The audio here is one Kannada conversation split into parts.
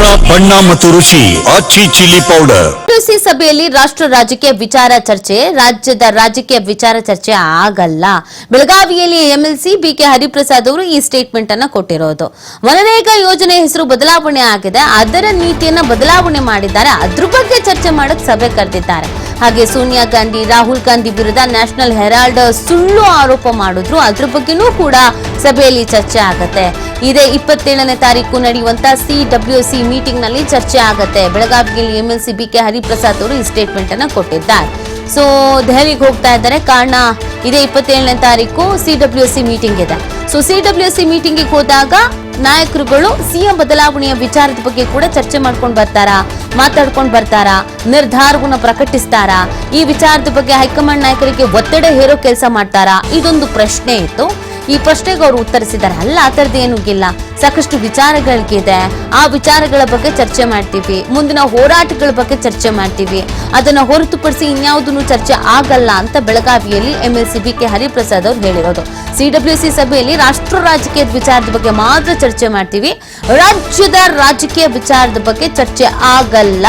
ಖಾರ ಬಣ್ಣ ಮತ್ತು ರುಚಿ ಆಚಿ ಚಿಲ್ಲಿ ಪೌಡರ್. ಪಿಯುಸಿ ಸಭೆಯಲ್ಲಿ ರಾಷ್ಟ್ರ ರಾಜಕೀಯ ವಿಚಾರ ಚರ್ಚೆ, ರಾಜ್ಯದ ರಾಜಕೀಯ ವಿಚಾರ ಚರ್ಚೆ ಆಗಲ್ಲ. ಬೆಳಗಾವಿಯಲ್ಲಿ ಎಂಎಲ್ಸಿ ಬಿಕೆ ಹರಿಪ್ರಸಾದ್ ಅವರು ಈ ಸ್ಟೇಟ್ಮೆಂಟ್ ಅನ್ನ ಕೊಟ್ಟಿರೋದು. ಮನರೇಗಾ ಯೋಜನೆ ಹೆಸರು ಬದಲಾವಣೆ ಆಗಿದೆ. ಅದರ ನೀತಿಯನ್ನ ಬದಲಾವಣೆ ಮಾಡಿದ್ದಾರೆ. ಅದ್ರ ಬಗ್ಗೆ ಚರ್ಚೆ ಮಾಡಕ್ ಸಭೆ ಕರೆದಿದ್ದಾರೆ. ಹಾಗೆ ಸೋನಿಯಾ ಗಾಂಧಿ, ರಾಹುಲ್ ಗಾಂಧಿ ವಿರುದ್ಧ ನ್ಯಾಷನಲ್ ಹೆರಾಲ್ಡ್ ಸುಳ್ಳು ಆರೋಪ ಮಾಡಿದ್ರು. ಅದ್ರ ಬಗ್ಗೆನೂ ಕೂಡ ಸಭೆಯಲ್ಲಿ ಚರ್ಚೆ ಆಗತ್ತೆ. ಇದೇ ಇಪ್ಪತ್ತೇಳನೇ ತಾರೀಕು ನಡೆಯುವಂತ ಸಿ ಡಬ್ಲ್ಯೂ ಸಿ ಮೀಟಿಂಗ್ನಲ್ಲಿ ಚರ್ಚೆ ಆಗತ್ತೆ. ಬೆಳಗಾವಿಯಲ್ಲಿ ಎಂಎಲ್ಸಿ ಬಿ ಕೆ ಹರಿಪ್ರಸಾದ್ ಅವರು ಈ ಸ್ಟೇಟ್ಮೆಂಟ್ ಅನ್ನು ಕೊಟ್ಟಿದ್ದಾರೆ. ಸೊ ದೆಹಲಿಗೆ ಹೋಗ್ತಾ ಇದ್ದಾರೆ. ಕಾರಣ, ಇದೇ ಇಪ್ಪತ್ತೇಳನೇ ತಾರೀಕು ಸಿ ಡಬ್ಲ್ಯೂ ಸಿ ಮೀಟಿಂಗ್ ಇದೆ. ಸೊ ಸಿ ಡಬ್ಲ್ಯೂ ಸಿ ಮೀಟಿಂಗಿಗೆ ಹೋದಾಗ ನಾಯಕರುಗಳು ಸಿಎಂ ಬದಲಾವಣೆಯ ವಿಚಾರದ ಬಗ್ಗೆ ಕೂಡ ಚರ್ಚೆ ಮಾಡ್ಕೊಂಡು ಬರ್ತಾರಾ, ಮಾತಾಡ್ಕೊಂಡು ಬರ್ತಾರಾ, ನಿರ್ಧಾರವನ್ನು ಪ್ರಕಟಿಸ್ತಾರಾ, ಈ ವಿಚಾರದ ಬಗ್ಗೆ ಹೈಕಮಾಂಡ್ ನಾಯಕರಿಗೆ ಒತ್ತಡ ಹೇರೋ ಕೆಲಸ ಮಾಡ್ತಾರಾ, ಇದೊಂದು ಪ್ರಶ್ನೆ ಇತ್ತು. ಈ ಪ್ರಶ್ನೆಗೆ ಅವರು ಉತ್ತರಿಸಿದ್ದಾರೆ. ಅಲ್ಲ, ಆ ಥರದ್ದು ಏನೂಗಿಲ್ಲ ಸಾಕಷ್ಟು ವಿಚಾರಗಳಿಗಿದೆ. ಆ ವಿಚಾರಗಳ ಬಗ್ಗೆ ಚರ್ಚೆ ಮಾಡ್ತೀವಿ. ಮುಂದಿನ ಹೋರಾಟಗಳ ಬಗ್ಗೆ ಚರ್ಚೆ ಮಾಡ್ತೀವಿ. ಅದನ್ನು ಹೊರತುಪಡಿಸಿ ಇನ್ಯಾವುದನ್ನು ಚರ್ಚೆ ಆಗಲ್ಲ ಅಂತ ಬೆಳಗಾವಿಯಲ್ಲಿ M L C B K Hariprasad ಅವರು ಹೇಳಿರೋದು. ಸಿ ಡಬ್ಲ್ಯೂ ಸಿ ಸಭೆಯಲ್ಲಿ ರಾಷ್ಟ್ರ ರಾಜಕೀಯದ ವಿಚಾರದ ಬಗ್ಗೆ ಮಾತ್ರ ಚರ್ಚೆ ಮಾಡ್ತೀವಿ. ರಾಜ್ಯದ ರಾಜಕೀಯ ವಿಚಾರದ ಬಗ್ಗೆ ಚರ್ಚೆ ಆಗಲ್ಲ.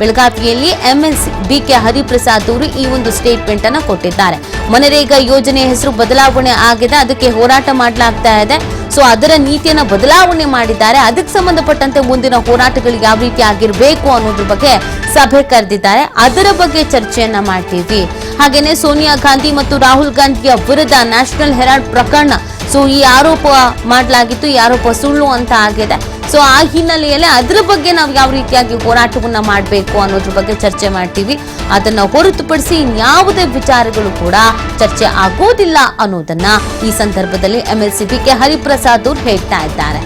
ಬೆಳಗಾವಿಯಲ್ಲಿ ಎಂಎಲ್ಸಿ ಬಿ ಕೆ ಹರಿಪ್ರಸಾದ್ ಅವರು ಈ ಒಂದು ಸ್ಟೇಟ್ಮೆಂಟ್ ಅನ್ನು ಕೊಟ್ಟಿದ್ದಾರೆ. ಮನರೇಗಾ ಯೋಜನೆ ಹೆಸರು ಬದಲಾವಣೆ ಆಗಿದೆ, ಅದಕ್ಕೆ ಹೋರಾಟ ಮಾಡಲಾಗ್ತಾ ಇದೆ. ಸೊ ಅದರ ನೀತಿಯನ್ನು ಬದಲಾವಣೆ ಮಾಡಿದ್ದಾರೆ. ಅದಕ್ಕೆ ಸಂಬಂಧಪಟ್ಟಂತೆ ಮುಂದಿನ ಹೋರಾಟಗಳು ಯಾವ ರೀತಿ ಆಗಿರಬೇಕು ಅನ್ನೋದ್ರ ಬಗ್ಗೆ ಸಭೆ ಕರೆದಿದ್ದಾರೆ. ಅದರ ಬಗ್ಗೆ ಚರ್ಚೆಯನ್ನ ಮಾಡ್ತೀವಿ. ಹಾಗೇನೆ ಸೋನಿಯಾ ಗಾಂಧಿ ಮತ್ತು ರಾಹುಲ್ ಗಾಂಧಿಯ ವಿರುದ್ಧ ನ್ಯಾಷನಲ್ ಹೆರಾಲ್ಡ್ ಪ್ರಕರಣ. ಸೊ ಈ ಆರೋಪ ಮಾಡಲಾಗಿತ್ತು. ಈ ಆರೋಪ ಸುಳ್ಳು ಅಂತ ಆಗಿದೆ. ಸೊ ಆ ಹಿನ್ನೆಲೆಯಲ್ಲಿ ಅದ್ರ ಬಗ್ಗೆ ನಾವು ಯಾವ ರೀತಿಯಾಗಿ ಹೋರಾಟವನ್ನ ಮಾಡಬೇಕು ಅನ್ನೋದ್ರ ಬಗ್ಗೆ ಚರ್ಚೆ ಮಾಡ್ತೀವಿ. ಅದನ್ನ ಹೊರತುಪಡಿಸಿ ಇನ್ಯಾವುದೇ ವಿಚಾರಗಳು ಕೂಡ ಚರ್ಚೆ ಆಗೋದಿಲ್ಲ ಅನ್ನೋದನ್ನ ಈ ಸಂದರ್ಭದಲ್ಲಿ M L C B K Hariprasad ಅವ್ರು ಹೇಳ್ತಾ ಇದ್ದಾರೆ.